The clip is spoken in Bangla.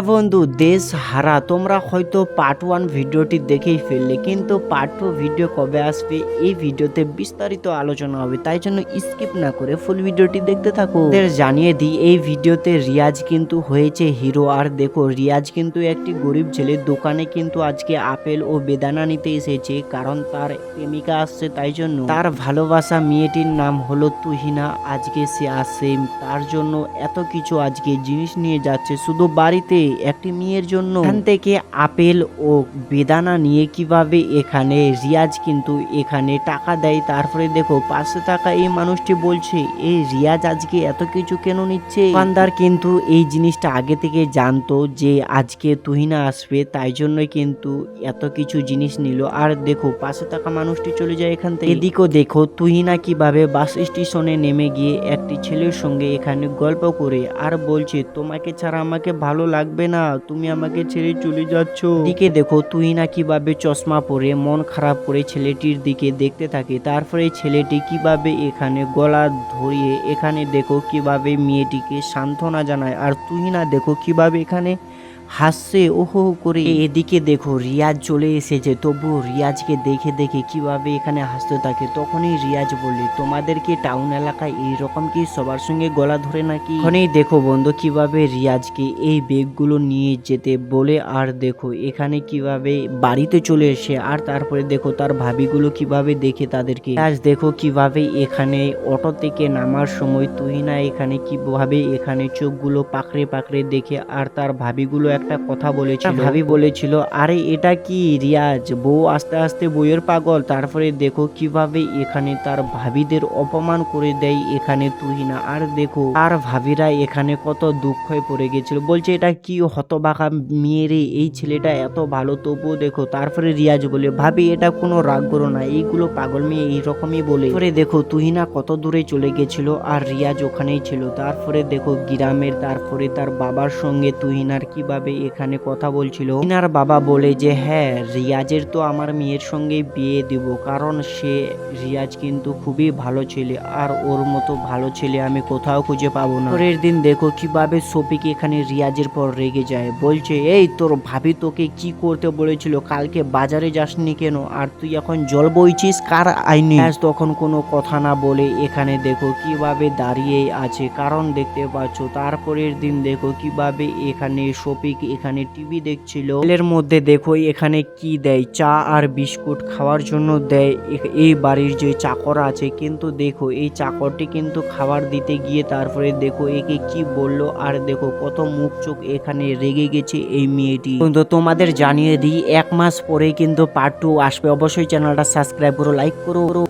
বন্ধু, দেশ হারা। তোমরা হয়তো পার্ট ওয়ান ভিডিওটি দেখেই ফেললে, কিন্তু পার্ট টু ভিডিও কবে আসবে, এই ভিডিওতে বিস্তারিত আলোচনা হবে। তাই জন্য স্কিপ না করে ফুল ভিডিওটি দেখতে থাকো। জানিয়ে দিই, এই ভিডিওতে রিয়াজ কিন্তু হয়েছে হিরো আর দেখো, রিয়াজ কিন্তু একটি গরিব ছেলে দোকানে কিন্তু আজকে আপেল ও বেদানা নিতে এসেছে, কারণ তার প্রেমিকা আসছে তাই জন্য। তার ভালোবাসা মেয়েটির নাম হলো তুহিনা, আজকে সে আসে তার জন্য এত কিছু আজকে জিনিস নিয়ে যাচ্ছে, শুধু বাড়িতে একটি মেয়ের জন্য। এখান থেকে আপেল ও বেদানা নিয়ে কীভাবে এখানে রিয়াজ কিন্তু এখানে টাকা দেয়, তারপরে দেখো পাশে থাকা এই মানুষটি বলছে এই রিয়াজ আজকে এত কিছু কেন নিচ্ছে? দোকানদার কিন্তু এই জিনিসটা আগে থেকে জানতো যে আজকে তুহিনা আসবে, তাই জন্যই কিন্তু এত কিছু জিনিস নিল। আর দেখো পাশে থাকা মানুষটি চলে যায় এখান থেকে। এদিকেও দেখো তুহিনা কীভাবে বাস স্টেশনে নেমে গিয়ে একটি ছেলের সঙ্গে এখানে গল্প করে আর বলছে, তোমাকে ছাড়া আমাকে ভালো লাগবে না, তুমি আমাকে ছেড়ে চলে যাচ্ছ। দিকে দেখো, তুই না কীভাবে চশমা পরে, মন খারাপ করে ছেলেটির দিকে দেখতে থাকে। তারপরে ছেলেটি কীভাবে এখানে গলা ধরিয়ে, এখানে দেখো কীভাবে মেয়েটিকে সান্ত্বনা জানায়। আর তুই না দেখো কীভাবে এখানে হাসছে ওহো হো করে এদিকে দেখো রিয়াজ চলে এসেছে। তবুও রিয়াজকে দেখে দেখে কীভাবে এখানে হাসতে থাকে। তখনই রিয়াজ বললি তোমাদেরকে টাউন এলাকায় এইরকম কি সবার সঙ্গে গলা ধরে নাকি? ওখানেই দেখো বন্ধু কীভাবে রিয়াজকে এই বেগগুলো নিয়ে যেতে বলে আর দেখো এখানে কীভাবে বাড়িতে চলে এসে আর তারপরে দেখো তার ভাবিগুলো কীভাবে দেখে তাদেরকে। আজ দেখো কীভাবে এখানে অটো থেকে নামার সময় তুই না এখানে কীভাবে এখানে চোখগুলো পাকড়ে পাকড়ে দেখে আর তার ভাবিগুলো একটা কথা বলেছিল। ভাবি বলেছিল, আরে, এটা কি রিয়াজ? বউ আস্তে আস্তে বইয়ের পাগল। তারপরে দেখো কীভাবে এখানে তার ভাবিদের অপমান করে দেয়, এখানে তুহিনা আর দেখো আর ভাবিরা এখানে কত দুঃখে পড়ে গেছিল। বলছে, এটা কি হতবাকা মেয়ে রে? এই ছেলেটা এত ভালো, তবুও দেখো। তারপরে রিয়াজ বলে, ভাবি, এটা কোনো রাগ করো না। এইগুলো পাগল মেয়ে এইরকমই বলে। তারপরে দেখো তুহিনা কত দূরে চলে গেছিল আর রিয়াজ ওখানেই ছিল। তারপরে দেখো, গ্রামের, তারপরে তার বাবার সঙ্গে তুহিনার কীভাবে এখানে কথা বলছিল। তুহিনার বাবা বলে যে হ্যাঁ রিয়াজের তো আমার মেয়ের সঙ্গে বিয়ে দিব, কারণ সে, রিয়াজ কিন্তু খুবই ভালো ছেলে, আর ওর মতো ভালো ছেলে আমি কোথাও খুঁজে পাবো না। পরের দিন দেখো কীভাবে সফিক এখানে রিয়াজের পর রেগে যায়। বলছে, এই তোর ভাবি তোকে কি করতে বলেছিল? কালকে বাজারে যাসনি কেন? আর তুই এখন জল বইছিস কার আইনি? তখন কোনো কথা না বলে এখানে দেখো কীভাবে দাঁড়িয়ে আছে। কারণ দেখতে পাচ্ছ তারপরের দিন দেখো কীভাবে এখানে শফিক এখানে টিভি দেখছিল। এর মধ্যে দেখো, এখানে কি দেয়? চা আর বিস্কুট খাওয়ার জন্য দেয়। এই বাড়ির যে চাকর আছে, কিন্তু দেখো, এই চাকরটি কিন্তু খাবার দিতে গিয়ে তারপরে দেখো, একে কি বলল? আর দেখো, কত মুখ চোখ এখানে রেগে গেছে এই মেয়েটি। কিন্তু তোমাদের জানিয়ে দিই, এক মাস পরে কিন্তু পার্ট টু আসবে। অবশ্যই চ্যানেলটা সাবস্ক্রাইব করো লাইক করো।